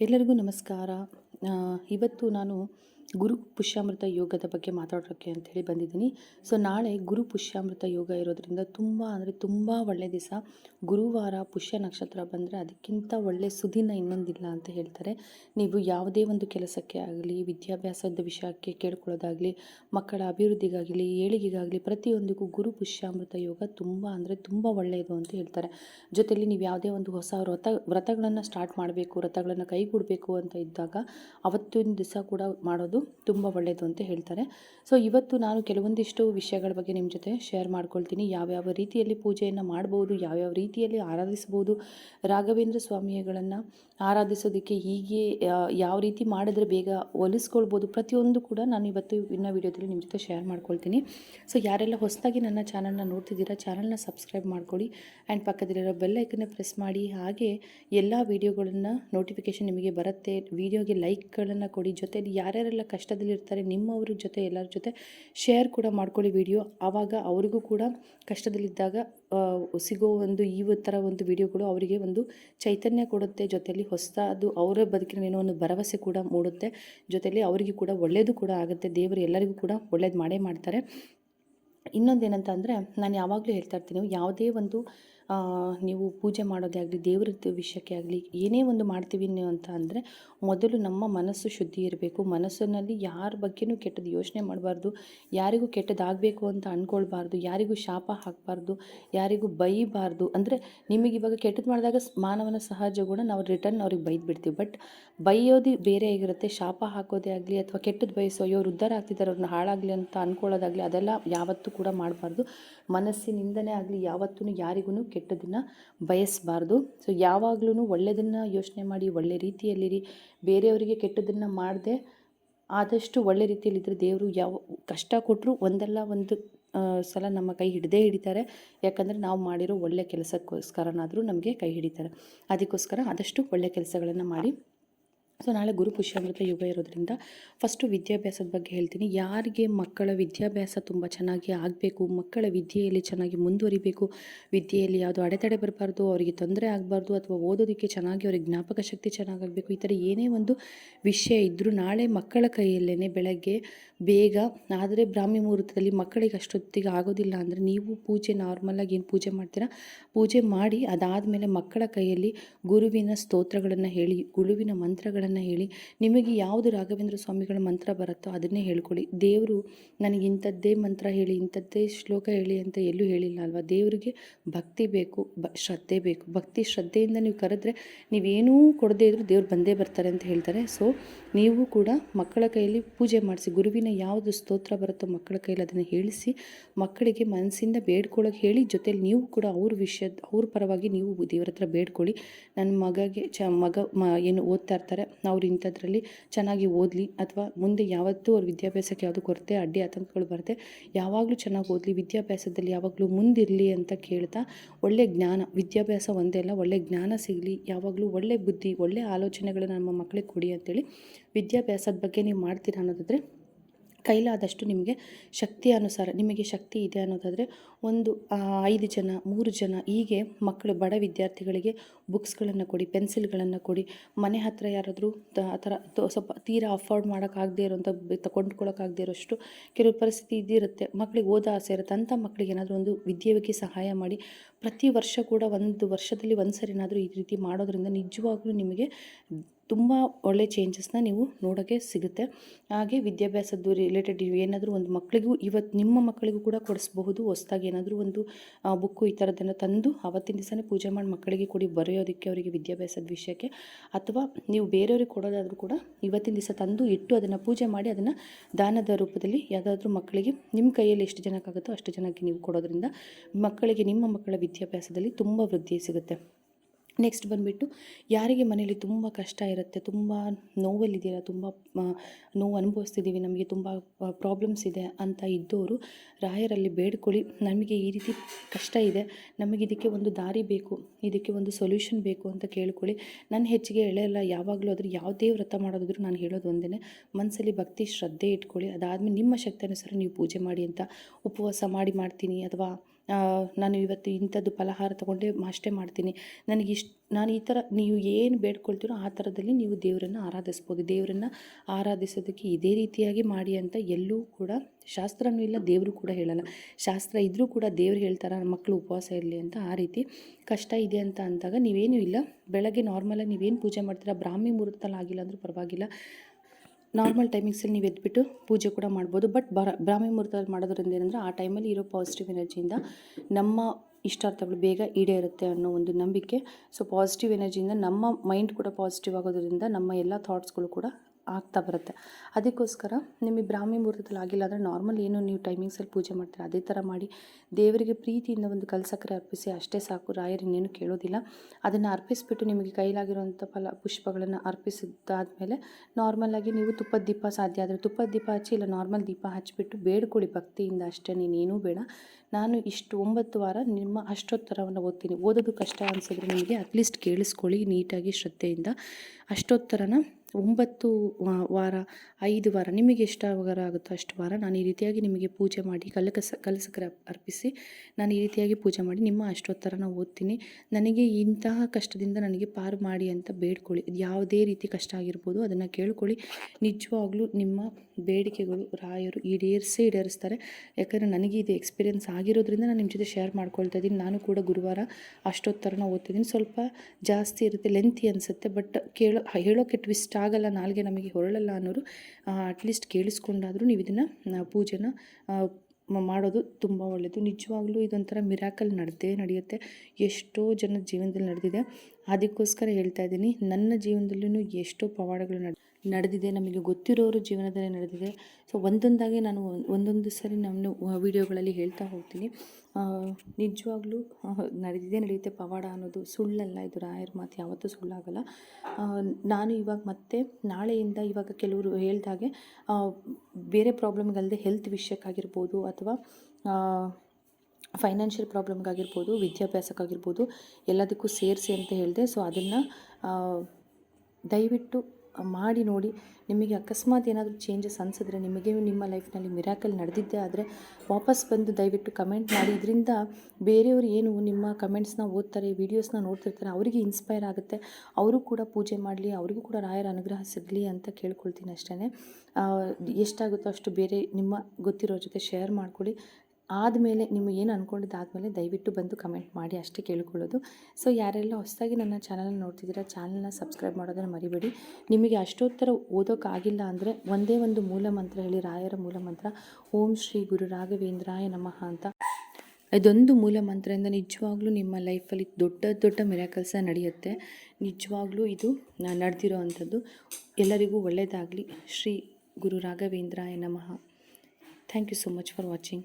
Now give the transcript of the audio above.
ಎಲ್ಲರಿಗೂ ನಮಸ್ಕಾರ. ಇವತ್ತು ನಾನು ಗುರು ಪುಷ್ಯಾಮೃತ ಯೋಗದ ಬಗ್ಗೆ ಮಾತಾಡೋಕ್ಕೆ ಅಂಥೇಳಿ ಬಂದಿದ್ದೀನಿ. ಸೊ ನಾಳೆ ಗುರು ಪುಷ್ಯಾಮೃತ ಯೋಗ ಇರೋದರಿಂದ ತುಂಬ ಅಂದರೆ ತುಂಬ ಒಳ್ಳೆಯ ದಿವಸ. ಗುರುವಾರ ಪುಷ್ಯ ನಕ್ಷತ್ರ ಬಂದರೆ ಅದಕ್ಕಿಂತ ಒಳ್ಳೆಯ ಸುದಿನ ಇನ್ನೊಂದಿಲ್ಲ ಅಂತ ಹೇಳ್ತಾರೆ. ನೀವು ಯಾವುದೇ ಒಂದು ಕೆಲಸಕ್ಕೆ ಆಗಲಿ, ವಿದ್ಯಾಭ್ಯಾಸದ ವಿಷಯಕ್ಕೆ ಕೇಳ್ಕೊಳ್ಳೋದಾಗಲಿ, ಮಕ್ಕಳ ಅಭಿವೃದ್ಧಿಗಾಗಲಿ, ಏಳಿಗೆಗಾಗಲಿ ಪ್ರತಿಯೊಂದಕ್ಕೂ ಗುರು ಪುಷ್ಯಾಮೃತ ಯೋಗ ತುಂಬ ಅಂದರೆ ತುಂಬ ಒಳ್ಳೆಯದು ಅಂತ ಹೇಳ್ತಾರೆ. ಜೊತೆಯಲ್ಲಿ ನೀವು ಯಾವುದೇ ಒಂದು ಹೊಸ ವ್ರತ, ವ್ರತಗಳನ್ನು ಸ್ಟಾರ್ಟ್ ಮಾಡಬೇಕು, ವ್ರತಗಳನ್ನು ಕೈಗೂಡಬೇಕು ಅಂತ ಇದ್ದಾಗ ಅವತ್ತಿನ ದಿವಸ ಕೂಡ ಮಾಡೋದು ತುಂಬ ಒಳ್ಳೆಯದು ಅಂತ ಹೇಳ್ತಾರೆ. ಸೊ ಇವತ್ತು ನಾನು ಕೆಲವೊಂದಿಷ್ಟು ವಿಷಯಗಳ ಬಗ್ಗೆ ನಿಮ್ಮ ಜೊತೆ ಶೇರ್ ಮಾಡ್ಕೊಳ್ತೀನಿ. ಯಾವ್ಯಾವ ರೀತಿಯಲ್ಲಿ ಪೂಜೆಯನ್ನು ಮಾಡ್ಬೋದು, ಯಾವ್ಯಾವ ರೀತಿಯಲ್ಲಿ ಆರಾಧಿಸ್ಬೋದು ರಾಘವೇಂದ್ರ ಸ್ವಾಮಿಗಳನ್ನು ಆರಾಧಿಸೋದಕ್ಕೆ ಹೀಗೆ ಯಾವ ರೀತಿ ಮಾಡಿದ್ರೆ ಬೇಗ ಒಲಿಸ್ಕೊಳ್ಬೋದು ಪ್ರತಿಯೊಂದು ಕೂಡ ನಾನು ಇವತ್ತು ಇನ್ನು ವೀಡಿಯೋದಲ್ಲಿ ನಿಮ್ಮ ಜೊತೆ ಶೇರ್ ಮಾಡ್ಕೊಳ್ತೀನಿ. ಸೊ ಯಾರೆಲ್ಲ ಹೊಸದಾಗಿ ನನ್ನ ಚಾನಲ್ನ ನೋಡ್ತಿದ್ದೀರಾ ಚಾನಲ್ನ ಸಬ್ಸ್ಕ್ರೈಬ್ ಮಾಡ್ಕೊಳ್ಳಿ. ಆ್ಯಂಡ್ ಪಕ್ಕದಲ್ಲಿರೋ ಬೆಲ್ ಐಕನ್ನ ಪ್ರೆಸ್ ಮಾಡಿ. ಹಾಗೆ ಎಲ್ಲ ವೀಡಿಯೋಗಳನ್ನು ನೋಟಿಫಿಕೇಷನ್ ನಿಮಗೆ ಬರುತ್ತೆ. ವೀಡಿಯೋಗೆ ಲೈಕ್ಗಳನ್ನು ಕೊಡಿ. ಜೊತೆಯಲ್ಲಿ ಯಾರ್ಯಾರೆಲ್ಲ ಕಷ್ಟದಲ್ಲಿರ್ತಾರೆ, ನಿಮ್ಮವ್ರ ಜೊತೆ, ಎಲ್ಲರ ಜೊತೆ ಶೇರ್ ಕೂಡ ಮಾಡ್ಕೊಳ್ಳಿ ವಿಡಿಯೋ ಆವಾಗ ಅವ್ರಿಗೂ ಕೂಡ ಕಷ್ಟದಲ್ಲಿದ್ದಾಗ ಸಿಗೋ ಒಂದು ಈ ಥರ ಒಂದು ವಿಡಿಯೋಗಳು ಅವರಿಗೆ ಒಂದು ಚೈತನ್ಯ ಕೊಡುತ್ತೆ ಜೊತೆಯಲ್ಲಿ ಹೊಸದು ಅವರ ಬದುಕಿನ ಏನೋ ಒಂದು ಭರವಸೆ ಕೂಡ ಮೂಡುತ್ತೆ ಜೊತೆಯಲ್ಲಿ ಅವರಿಗೆ ಕೂಡ ಒಳ್ಳೆಯದು ಕೂಡ ಆಗುತ್ತೆ, ದೇವರು ಎಲ್ಲರಿಗೂ ಕೂಡ ಒಳ್ಳೇದು ಮಾಡೇ ಮಾಡ್ತಾರೆ. ಇನ್ನೊಂದೇನಂತ ಅಂದರೆ ನಾನು ಯಾವಾಗಲೂ ಹೇಳ್ತಾ ಇರ್ತೀನಿ, ಯಾವುದೇ ಒಂದು ನೀವು ಪೂಜೆ ಮಾಡೋದೇ ಆಗಲಿ ದೇವರದ್ದು ವಿಷಯಕ್ಕೆ ಆಗಲಿ, ಏನೇ ಒಂದು ಮಾಡ್ತೀವಿ ಅಂತ ಅಂದರೆ, ಮೊದಲು ನಮ್ಮ ಮನಸ್ಸು ಶುದ್ಧಿ ಇರಬೇಕು. ಮನಸ್ಸಿನಲ್ಲಿ ಯಾರ ಬಗ್ಗೆನೂ ಕೆಟ್ಟದ್ದು ಯೋಚನೆ ಮಾಡಬಾರ್ದು. ಯಾರಿಗೂ ಕೆಟ್ಟದಾಗಬೇಕು ಅಂತ ಅಂದ್ಕೊಳ್ಬಾರ್ದು ಯಾರಿಗೂ ಶಾಪ ಹಾಕಬಾರ್ದು. ಯಾರಿಗೂ ಬೈಬಾರ್ದು. ಅಂದರೆ ನಿಮಗೆ ಇವಾಗ ಕೆಟ್ಟದ್ದು ಮಾಡಿದಾಗ ಮಾನವನ ಸಹಜ ಗುಣ ನಾವು ರಿಟರ್ನ್ ಅವ್ರಿಗೆ ಬೈದು ಬಿಡ್ತೀವಿ ಬಟ್ ಬೈಯೋದು ಬೇರೆ ಆಗಿರುತ್ತೆ. ಶಾಪ ಹಾಕೋದೇ ಆಗಲಿ ಅಥವಾ ಕೆಟ್ಟದ್ದು ಬಯಸೋ, ಅಯ್ಯೋ ಉದ್ಧಾರ ಆಗ್ತಿದ್ದಾರೆ ಅವ್ರನ್ನ ಹಾಳಾಗಲಿ ಅಂತ ಅಂದ್ಕೊಳ್ಳೋದಾಗಲಿ ಅದೆಲ್ಲ ಯಾವತ್ತೂ ಕೂಡ ಮಾಡಬಾರ್ದು. ಮನಸ್ಸಿನಿಂದನೇ ಆಗಲಿ ಯಾವತ್ತೂ ಯಾರಿಗೂ ಕೆಟ್ಟದನ್ನು ಬಯಸಬಾರ್ದು. ಸೊ ಯಾವಾಗಲೂ ಒಳ್ಳೆಯದನ್ನು ಯೋಚನೆ ಮಾಡಿ, ಒಳ್ಳೆ ರೀತಿಯಲ್ಲಿರಿ. ಬೇರೆಯವರಿಗೆ ಕೆಟ್ಟದನ್ನು ಮಾಡದೆ ಆದಷ್ಟು ಒಳ್ಳೆ ರೀತಿಯಲ್ಲಿದ್ದರೆ ದೇವರು ಯಾವ ಕಷ್ಟ ಕೊಟ್ಟರು ಒಂದಲ್ಲ ಒಂದು ಸಲ ನಮ್ಮ ಕೈ ಹಿಡದೇ ಹಿಡಿತಾರೆ. ಯಾಕಂದರೆ ನಾವು ಮಾಡಿರೋ ಒಳ್ಳೆ ಕೆಲಸಕ್ಕೋಸ್ಕರನಾದರೂ ನಮಗೆ ಕೈ ಹಿಡಿತಾರೆ. ಅದಕ್ಕೋಸ್ಕರ ಆದಷ್ಟು ಒಳ್ಳೆ ಕೆಲಸಗಳನ್ನು ಮಾಡಿ ಸೊ ನಾಳೆ ಗುರು ಪುಷ್ಯಾಮೃತ ಯುಗ ಇರೋದ್ರಿಂದ ಫಸ್ಟು ವಿದ್ಯಾಭ್ಯಾಸದ ಬಗ್ಗೆ ಹೇಳ್ತೀನಿ. ಯಾರಿಗೆ ಮಕ್ಕಳ ವಿದ್ಯಾಭ್ಯಾಸ ತುಂಬ ಚೆನ್ನಾಗಿ ಆಗಬೇಕು, ಮಕ್ಕಳ ವಿದ್ಯೆಯಲ್ಲಿ ಚೆನ್ನಾಗಿ ಮುಂದುವರಿಬೇಕು, ವಿದ್ಯೆಯಲ್ಲಿ ಯಾವುದು ಅಡೆತಡೆ ಬರಬಾರ್ದು, ಅವರಿಗೆ ತೊಂದರೆ ಆಗಬಾರ್ದು ಅಥವಾ ಓದೋದಕ್ಕೆ ಚೆನ್ನಾಗಿ ಅವ್ರಿಗೆ ಜ್ಞಾಪಕ ಶಕ್ತಿ ಚೆನ್ನಾಗಾಗಬೇಕು ಈ ಥರ ಏನೇ ಒಂದು ವಿಷಯ ಇದ್ದರೂ ನಾಳೆ ಮಕ್ಕಳ ಕೈಯಲ್ಲೇ ಬೆಳಗ್ಗೆ ಬೇಗ, ಆದರೆ ಬ್ರಾಹ್ಮಿ ಮುಹೂರ್ತದಲ್ಲಿ ಮಕ್ಕಳಿಗೆ ಅಷ್ಟೊತ್ತಿಗೆ ಆಗೋದಿಲ್ಲ ಅಂದರೆ ನೀವು ಪೂಜೆ ನಾರ್ಮಲಾಗಿ ಏನು ಪೂಜೆ ಮಾಡ್ತೀರಾ? ಪೂಜೆ ಮಾಡಿ ಅದಾದಮೇಲೆ ಮಕ್ಕಳ ಕೈಯಲ್ಲಿ ಗುರುವಿನ ಸ್ತೋತ್ರಗಳನ್ನು ಹೇಳಿ, ಗುರುವಿನ ಮಂತ್ರಗಳನ್ನು ಹೇಳಿ ನಿಮಗೆ ಯಾವುದು ರಾಘವೇಂದ್ರ ಸ್ವಾಮಿಗಳ ಮಂತ್ರ ಬರುತ್ತೋ ಅದನ್ನೇ ಹೇಳ್ಕೊಳ್ಳಿ ದೇವರು ನನಗೆ ಇಂಥದ್ದೇ ಮಂತ್ರ ಹೇಳಿ, ಇಂಥದ್ದೇ ಶ್ಲೋಕ ಹೇಳಿ ಅಂತ ಎಲ್ಲೂ ಹೇಳಿಲ್ಲ ಅಲ್ವಾ? ದೇವರಿಗೆ ಭಕ್ತಿ ಬೇಕು, ಬ, ಶ್ರದ್ಧೆ ಬೇಕು. ಭಕ್ತಿ ಶ್ರದ್ಧೆಯಿಂದ ನೀವು ಕರೆದ್ರೆ ನೀವೇನೂ ಕೊಡದೇ ಇದ್ದರೂ ದೇವ್ರು ಬಂದೇ ಬರ್ತಾರೆ ಅಂತ ಹೇಳ್ತಾರೆ. ಸೊ ನೀವು ಕೂಡ ಮಕ್ಕಳ ಕೈಯಲ್ಲಿ ಪೂಜೆ ಮಾಡಿಸಿ, ಗುರುವಿನ ಯಾವುದು ಸ್ತೋತ್ರ ಬರುತ್ತೋ ಮಕ್ಕಳ ಕೈಯಲ್ಲಿ ಅದನ್ನು ಹೇಳಿಸಿ, ಮಕ್ಕಳಿಗೆ ಮನಸ್ಸಿಂದ ಬೇಡ್ಕೊಳ್ಳೋಕೆ ಹೇಳಿ, ಜೊತೆಲಿ ನೀವು ಕೂಡ ಅವ್ರ ವಿಷಯ ಅವ್ರ ಪರವಾಗಿ ನೀವು ದೇವ್ರ ಹತ್ರ ಬೇಡ್ಕೊಳ್ಳಿ. ನನ್ನ ಮಗಗೆ ಚ, ಮಗ, ಮ, ಏನು ಓದ್ತಾ ಇರ್ತಾರೆ, ಅವ್ರು ಇಂಥದ್ರಲ್ಲಿ ಚೆನ್ನಾಗಿ ಓದಲಿ, ಅಥವಾ ಮುಂದೆ ಯಾವತ್ತೂ ಅವ್ರ ವಿದ್ಯಾಭ್ಯಾಸಕ್ಕೆ ಯಾವುದು ಕೊರತೆ, ಅಡ್ಡಿ ಆತಂಕಗಳು ಬರುತ್ತೆ ಯಾವಾಗಲೂ ಚೆನ್ನಾಗಿ ಓದಲಿ, ವಿದ್ಯಾಭ್ಯಾಸದಲ್ಲಿ ಯಾವಾಗಲೂ ಮುಂದಿರಲಿ ಅಂತ ಕೇಳ್ತಾ, ಒಳ್ಳೆ ಜ್ಞಾನ, ವಿದ್ಯಾಭ್ಯಾಸ ಒಂದೇ ಅಲ್ಲ, ಒಳ್ಳೆ ಜ್ಞಾನ ಸಿಗಲಿ, ಯಾವಾಗಲೂ ಒಳ್ಳೆ ಬುದ್ಧಿ, ಒಳ್ಳೆ ಆಲೋಚನೆಗಳು ನಮ್ಮ ಮಕ್ಕಳಿಗೆ ಕೊಡಿ ಅಂತೇಳಿ ವಿದ್ಯಾಭ್ಯಾಸದ ಬಗ್ಗೆ ನೀವು ಮಾಡ್ತೀರಾ ಅನ್ನೋದಾದರೆ, ಕೈಲಾದಷ್ಟು ನಿಮಗೆ ಶಕ್ತಿ ಅನುಸಾರ, ನಿಮಗೆ ಶಕ್ತಿ ಇದೆ ಅನ್ನೋದಾದರೆ, ಒಂದು ಐದು ಜನ, ಮೂರು ಜನ, ಹೀಗೆ ಮಕ್ಕಳು, ಬಡ ವಿದ್ಯಾರ್ಥಿಗಳಿಗೆ ಬುಕ್ಸ್ಗಳನ್ನು ಕೊಡಿ, ಪೆನ್ಸಿಲ್ಗಳನ್ನು ಕೊಡಿ, ಮನೆ ಹತ್ತಿರ ಯಾರಾದರೂ ಆ ಥರ ಸ್ವಲ್ಪ ತೀರಾ ಅಫೋರ್ಡ್ ಮಾಡೋಕ್ಕಾಗದೇ ಇರೋಂಥ ತಗೊಂಡ್ಕೊಳ್ಳೋಕ್ಕಾಗದೇ ಇರೋಷ್ಟು ಕೆಲವು ಪರಿಸ್ಥಿತಿ ಇದಿರುತ್ತೆ ಮಕ್ಕಳಿಗೆ ಓದೋ ಆಸೆ ಇರುತ್ತೆ. ಅಂಥ ಮಕ್ಕಳಿಗೆ ಏನಾದರೂ ಒಂದು ವಿದ್ಯೆ ಸಹಾಯ ಮಾಡಿ, ಪ್ರತಿ ವರ್ಷ ಕೂಡ ಒಂದು ವರ್ಷದಲ್ಲಿ ಒಂದು ಸರಿ ಏನಾದರೂ ಈ ರೀತಿ ಮಾಡೋದ್ರಿಂದ ನಿಜವಾಗ್ಲೂ ನಿಮಗೆ ತುಂಬ ಒಳ್ಳೆ ಚೇಂಜಸ್ನ ನೀವು ನೋಡೋಕ್ಕೆ ಸಿಗುತ್ತೆ. ಹಾಗೆ ವಿದ್ಯಾಭ್ಯಾಸದ್ದು ರಿಲೇಟೆಡ್ ಏನಾದರೂ ಒಂದು ಮಕ್ಕಳಿಗೂ ಇವತ್ತು ನಿಮ್ಮ ಮಕ್ಕಳಿಗೂ ಕೂಡ ಕೊಡಿಸ್ಬಹುದು. ಹೊಸ್ದಾಗಿ ಏನಾದರೂ ಒಂದು ಬುಕ್ಕು ಈ ಥರದ್ದನ್ನು ತಂದು ಅವತ್ತಿನ ದಿವಸನೇ ಪೂಜೆ ಮಾಡಿ ಮಕ್ಕಳಿಗೆ ಕೊಡಿ ಬರೆಯೋದಕ್ಕೆ ಅವರಿಗೆ ವಿದ್ಯಾಭ್ಯಾಸದ ವಿಷಯಕ್ಕೆ. ಅಥವಾ ನೀವು ಬೇರೆಯವ್ರಿಗೆ ಕೊಡೋದಾದರೂ ಕೂಡ ಇವತ್ತಿನ ದಿವಸ ತಂದು ಇಟ್ಟು ಅದನ್ನು ಪೂಜೆ ಮಾಡಿ ಅದನ್ನು ದಾನದ ರೂಪದಲ್ಲಿ ಯಾವುದಾದ್ರೂ ಮಕ್ಕಳಿಗೆ ನಿಮ್ಮ ಕೈಯಲ್ಲಿ ಎಷ್ಟು ಜನಕ್ಕಾಗುತ್ತೋ ಅಷ್ಟು ಜನಕ್ಕೆ ನೀವು ಕೊಡೋದ್ರಿಂದ ಮಕ್ಕಳಿಗೆ, ನಿಮ್ಮ ಮಕ್ಕಳ ವಿದ್ಯಾಭ್ಯಾಸದಲ್ಲಿ ತುಂಬ ವೃದ್ಧಿ ಸಿಗುತ್ತೆ. ನೆಕ್ಸ್ಟ್ ಬಂದುಬಿಟ್ಟು ಯಾರಿಗೆ ಮನೇಲಿ ತುಂಬ ಕಷ್ಟ ಇರುತ್ತೆ, ತುಂಬ ನೋವಲ್ಲಿದ್ದೀರಾ, ತುಂಬ ನೋವು ಅನುಭವಿಸ್ತಿದ್ದೀವಿ, ನಮಗೆ ತುಂಬ ಪ್ರಾಬ್ಲಮ್ಸ್ ಇದೆ ಅಂತ ಇದ್ದವರು ರಾಯರಲ್ಲಿ ಬೇಡ್ಕೊಳ್ಳಿ. ನಮಗೆ ಈ ರೀತಿ ಕಷ್ಟ ಇದೆ, ನಮಗೆ ಇದಕ್ಕೆ ಒಂದು ದಾರಿ ಬೇಕು, ಇದಕ್ಕೆ ಒಂದು ಸೊಲ್ಯೂಷನ್ ಬೇಕು ಅಂತ ಕೇಳ್ಕೊಳ್ಳಿ. ನನ್ನ ಹೆಚ್ಚಿಗೆ ಹೇಳಲ್ಲ, ಯಾವಾಗಲೂ ಅದ್ರ ಯಾವುದೇ ವ್ರತ ಮಾಡೋದಿದ್ರು ನಾನು ಹೇಳೋದು ಒಂದೇ ಮನಸ್ಸಲ್ಲಿ ಭಕ್ತಿ, ಶ್ರದ್ಧೆ ಇಟ್ಕೊಳ್ಳಿ. ಅದಾದಮೇಲೆ ನಿಮ್ಮ ಶಕ್ತಿ ಅನುಸಾರ ನೀವು ಪೂಜೆ ಮಾಡಿ ಅಂತ ಉಪವಾಸ ಮಾಡಿ ಮಾಡ್ತೀನಿ, ಅಥವಾ ನಾನು ಇವತ್ತು ಇಂಥದ್ದು ಫಲಹಾರ ತೊಗೊಂಡೆ ಅಷ್ಟೇ ಮಾಡ್ತೀನಿ. ನನಗೆ ಇಷ್ಟು, ನಾನು ಈ ಥರ, ನೀವು ಏನು ಬೇಡ್ಕೊಳ್ತೀರೋ ಆ ಥರದಲ್ಲಿ ನೀವು ದೇವರನ್ನು ಆರಾಧಿಸ್ಬೋದು. ದೇವರನ್ನು ಆರಾಧಿಸೋದಕ್ಕೆ ಇದೇ ರೀತಿಯಾಗಿ ಮಾಡಿ ಅಂತ ಎಲ್ಲೂ ಕೂಡ ಶಾಸ್ತ್ರನೂ ಇಲ್ಲ, ದೇವರು ಕೂಡ ಹೇಳಲ್ಲ. ಶಾಸ್ತ್ರ ಇದ್ದರೂ ಕೂಡ ದೇವ್ರು ಹೇಳ್ತಾರೆ ಮಕ್ಕಳು ಉಪವಾಸ ಇರಲಿ ಅಂತ ಆ ರೀತಿ ಕಷ್ಟ ಇದೆ ಅಂತ ಅಂದಾಗ ನೀವೇನೂ ಇಲ್ಲ. ಬೆಳಗ್ಗೆ ನಾರ್ಮಲಾಗಿ ನೀವೇನು ಪೂಜೆ ಮಾಡ್ತೀರಾ, ಬ್ರಾಹ್ಮಿ ಮುಹೂರ್ತಲ್ಲಿ ಆಗಿಲ್ಲ ಅಂದರೂ ಪರವಾಗಿಲ್ಲ. ನಾರ್ಮಲ್ ಟೈಮಿಂಗ್ಸಲ್ಲಿ ನೀವು ಎದ್ಬಿಟ್ಟು ಪೂಜೆ ಕೂಡ ಮಾಡ್ಬೋದು. ಬಟ್ ಬರ, ಬ್ರಾಹ್ಮಿ ಮುಹೂರ್ತದಲ್ಲಿ ಮಾಡೋದ್ರಿಂದ ಏನಂದರೆ ಆ ಟೈಮಲ್ಲಿ ಇರೋ ಪಾಸಿಟಿವ್ ಎನರ್ಜಿಯಿಂದ ನಮ್ಮ ಇಷ್ಟಾರ್ಥಗಳು ಬೇಗ ಈಡೇರುತ್ತೆ ಅನ್ನೋ ಒಂದು ನಂಬಿಕೆ. ಸೊ ಪಾಸಿಟಿವ್ ಎನರ್ಜಿಯಿಂದ ನಮ್ಮ ಮೈಂಡ್ ಕೂಡ ಪಾಸಿಟಿವ್ ಆಗೋದ್ರಿಂದ ನಮ್ಮ ಎಲ್ಲ ಥಾಟ್ಸ್ಗಳು ಕೂಡ ಆಗ್ತಾ ಬರುತ್ತೆ. ಅದಕ್ಕೋಸ್ಕರ ನಿಮಗೆ ಬ್ರಾಹ್ಮಿ ಮುಹೂರ್ತದಲ್ಲಿ ಆಗಿಲ್ಲ ಅಂದರೆ ನಾರ್ಮಲ್ ಏನು ನೀವು ಟೈಮಿಂಗ್ಸಲ್ಲಿ ಪೂಜೆ ಮಾಡ್ತೀರ? ಅದೇ ಥರ ಮಾಡಿ ದೇವರಿಗೆ ಪ್ರೀತಿಯಿಂದ ಒಂದು ಕಲ್ಸಕ್ಕರೆ ಅರ್ಪಿಸಿ ಅಷ್ಟೇ ಸಾಕು. ರಾಯರು ಇನ್ನೇನು ಕೇಳೋದಿಲ್ಲ. ಅದನ್ನು ಅರ್ಪಿಸ್ಬಿಟ್ಟು ನಿಮಗೆ ಕೈಲಾಗಿರುವಂಥ ಫಲ, ಪುಷ್ಪಗಳನ್ನು ಅರ್ಪಿಸಿದ್ದಾದಮೇಲೆ ನಾರ್ಮಲಾಗಿ ನೀವು ತುಪ್ಪದ ದೀಪ ಸಾಧ್ಯ ಆದರೆ ತುಪ್ಪದ ದೀಪ ಹಚ್ಚಿ ಇಲ್ಲ ನಾರ್ಮಲ್ ದೀಪ ಹಚ್ಚಿಬಿಟ್ಟು ಬೇಡ್ಕೊಳ್ಳಿ ಭಕ್ತಿಯಿಂದ ಅಷ್ಟೇ, ನೀನೇನೂ ಬೇಡ. ನಾನು ಇಷ್ಟು ಒಂಬತ್ತು ವಾರ ನಿಮ್ಮ ಅಷ್ಟೋತ್ತರವನ್ನು ಓದ್ತೀನಿ. ಓದೋದು ಕಷ್ಟ ಅನಿಸಿದ್ರೆ ನಿಮಗೆ ಅಟ್ಲೀಸ್ಟ್ ಕೇಳಿಸ್ಕೊಳ್ಳಿ ನೀಟಾಗಿ ಶ್ರದ್ಧೆಯಿಂದ. ಅಷ್ಟೋತ್ತರನ ಒಂಬತ್ತು ವಾರ, ಐದು ವಾರ, ನಿಮಗೆ ಎಷ್ಟು ವಾರ ಆಗುತ್ತೋ ಅಷ್ಟು ವಾರ ನಾನು ಈ ರೀತಿಯಾಗಿ ನಿಮಗೆ ಪೂಜೆ ಮಾಡಿ ಕಲಕಸ, ಕಲಸಕರ ಅರ್ಪಿಸಿ ನಾನು ಈ ರೀತಿಯಾಗಿ ಪೂಜೆ ಮಾಡಿ ನಿಮ್ಮ ಅಷ್ಟೋತ್ತರನ ಓದ್ತೀನಿ. ನನಗೆ ಇಂತಹ ಕಷ್ಟದಿಂದ ನನಗೆ ಪಾರು ಮಾಡಿ ಅಂತ ಬೇಡ್ಕೊಳ್ಳಿ. ಯಾವುದೇ ರೀತಿ ಕಷ್ಟ ಆಗಿರ್ಬೋದು, ಅದನ್ನು ಕೇಳ್ಕೊಳ್ಳಿ. ನಿಜವಾಗ್ಲೂ ನಿಮ್ಮ ಬೇಡಿಕೆಗಳು ರಾಯರು ಈಡೇರಿಸೇ ಈಡೇರಿಸ್ತಾರೆ. ಯಾಕಂದರೆ ನನಗೆ ಇದು ಎಕ್ಸ್ಪೀರಿಯೆನ್ಸ್ ಆಗಿರೋದ್ರಿಂದ ನಾನು ನಿಮ್ಮ ಜೊತೆ ಶೇರ್ ಮಾಡ್ಕೊಳ್ತಾ ಇದ್ದೀನಿ. ನಾನು ಕೂಡ ಗುರುವಾರ ಅಷ್ಟೋತ್ತರನ ಓದ್ತಿದ್ದೀನಿ ಸ್ವಲ್ಪ ಜಾಸ್ತಿ ಇರುತ್ತೆ ಲೆಂತಿ ಅನಿಸುತ್ತೆ, ಬಟ್ ಕೇಳೋ ಹೇಳೋಕ್ಕೆ ಟ್ವಿಸ್ಟ್ ಆಗಲ್ಲ ನಾಲ್ಗೆ ನಮಗೆ ಹೊರಳಲ್ಲ ಅನ್ನೋರು ಅಟ್ಲೀಸ್ಟ್ ಕೇಳಿಸ್ಕೊಂಡಾದರೂ ನೀವು ಇದನ್ನು ಪೂಜೆನ ಮಾಡೋದು ತುಂಬ ಒಳ್ಳೆಯದು ನಿಜವಾಗ್ಲೂ ಇದೊಂಥರ ಮಿರಾಕಲ್ ನಡೆದೇ ನಡೆಯುತ್ತೆ. ಎಷ್ಟೋ ಜನ ಜೀವನದಲ್ಲಿ ನಡೆದಿದೆ. ಅದಕ್ಕೋಸ್ಕರ ಹೇಳ್ತಾ ಇದ್ದೀನಿ, ನನ್ನ ಜೀವನದಲ್ಲೂ ಎಷ್ಟೋ ಪವಾಡಗಳು ನಡೆ ನಡೆದಿದೆ, ನಮಗೆ ಗೊತ್ತಿರೋರು ಜೀವನದಲ್ಲಿ ನಡೆದಿದೆ. ಸೊ ಒಂದೊಂದಾಗಿ ನಾನು ಒಂದೊಂದು ಸರಿ ನಾನು ವೀಡಿಯೋಗಳಲ್ಲಿ ಹೇಳ್ತಾ ಹೋಗ್ತೀನಿ. ನಿಜವಾಗ್ಲೂ ನಡೆದಿದೆ, ನಡೆಯುತ್ತೆ ಪವಾಡ ಅನ್ನೋದು ಸುಳ್ಳಲ್ಲ. ಇದು ರಾಯರ ಮಾತು, ಯಾವತ್ತೂ ಸುಳ್ಳಾಗಲ್ಲ. ನಾನು ಇವಾಗ ಮತ್ತೆ ನಾಳೆಯಿಂದ ಇವಾಗ ಕೆಲವರು ಹೇಳ್ದಾಗೆ ಬೇರೆ ಪ್ರಾಬ್ಲಮ್ಗಲ್ಲದೆ ಹೆಲ್ತ್ ವಿಷಯಕ್ಕಾಗಿರ್ಬೋದು ಅಥವಾ ಫೈನಾನ್ಷಿಯಲ್ ಪ್ರಾಬ್ಲಮ್ಗಾಗಿರ್ಬೋದು, ವಿದ್ಯಾಭ್ಯಾಸಕ್ಕಾಗಿರ್ಬೋದು, ಎಲ್ಲದಕ್ಕೂ ಸೇರಿಸಿ ಅಂತ ಹೇಳಿದೆ. ಸೊ ಅದನ್ನು ದಯವಿಟ್ಟು ಮಾಡಿ ನೋಡಿ, ನಿಮಗೆ ಅಕಸ್ಮಾತ್ ಏನಾದರೂ ಚೇಂಜಸ್ ಅನಿಸಿದ್ರೆ, ನಿಮಗೆ ನಿಮ್ಮ ಲೈಫ್ನಲ್ಲಿ ಮಿರಾಕಲ್ ನಡೆದಿದ್ದೇ ಆದರೆ ವಾಪಸ್ ಬಂದು ದಯವಿಟ್ಟು ಕಮೆಂಟ್ ಮಾಡಿ. ಇದರಿಂದ ಬೇರೆಯವರು ಏನು ನಿಮ್ಮ ಕಮೆಂಟ್ಸ್ನ ಓದ್ತಾರೆ ವೀಡಿಯೋಸ್ನ ನೋಡ್ತಿರ್ತಾರೆ, ಅವರಿಗೆ ಇನ್ಸ್ಪೈರ್ ಆಗುತ್ತೆ. ಅವರು ಕೂಡ ಪೂಜೆ ಮಾಡಲಿ, ಅವರಿಗೂ ಕೂಡ ರಾಯರ ಅನುಗ್ರಹ ಸಿಗಲಿ ಅಂತ ಕೇಳ್ಕೊಳ್ತೀನಿ ಅಷ್ಟೇ ಎಷ್ಟಾಗುತ್ತೋ ಅಷ್ಟು ಬೇರೆ ನಿಮ್ಮ ಗೊತ್ತಿರೋ ಜೊತೆ ಶೇರ್ ಮಾಡ್ಕೊಳ್ಳಿ. ಆದಮೇಲೆ ನಿಮ್ಗೆ ಏನು ಅಂದ್ಕೊಂಡಿದ್ದು ಆದಮೇಲೆ ದಯವಿಟ್ಟು ಬಂದು ಕಮೆಂಟ್ ಮಾಡಿ ಅಷ್ಟೇ ಕೇಳ್ಕೊಳ್ಳೋದು. ಸೊ ಯಾರೆಲ್ಲ ಹೊಸದಾಗಿ ನನ್ನ ಚಾನಲ್ನ ನೋಡ್ತಿದ್ದೀರಾ ಚಾನಲ್ನ ಸಬ್ಸ್ಕ್ರೈಬ್ ಮಾಡೋದನ್ನು ಮರಿಬೇಡಿ. ನಿಮಗೆ ಅಷ್ಟೋತ್ತರ ಓದೋಕ್ಕಾಗಿಲ್ಲ ಅಂದರೆ ಒಂದೇ ಒಂದು ಮೂಲ ಮಂತ್ರ ಹೇಳಿ, ರಾಯರ ಮೂಲ ಮಂತ್ರ ಓಂ ಶ್ರೀ ಗುರು ರಾಘವೇಂದ್ರಾಯ ನಮಃ ಅಂತ. ಇದೊಂದು ಮೂಲ ಮಂತ್ರದಿಂದ ನಿಜವಾಗ್ಲೂ ನಿಮ್ಮ ಲೈಫಲ್ಲಿ ದೊಡ್ಡ ದೊಡ್ಡ ಮಿರಾಕಲ್ಸ ನಡೆಯುತ್ತೆ. ನಿಜವಾಗ್ಲೂ ಇದು ನಡೆದಿರೋ ಅಂಥದ್ದು. ಎಲ್ಲರಿಗೂ ಒಳ್ಳೆಯದಾಗಲಿ ಶ್ರೀ ಗುರು ರಾಘವೇಂದ್ರಾಯ ನಮಃ. Thank you so much for watching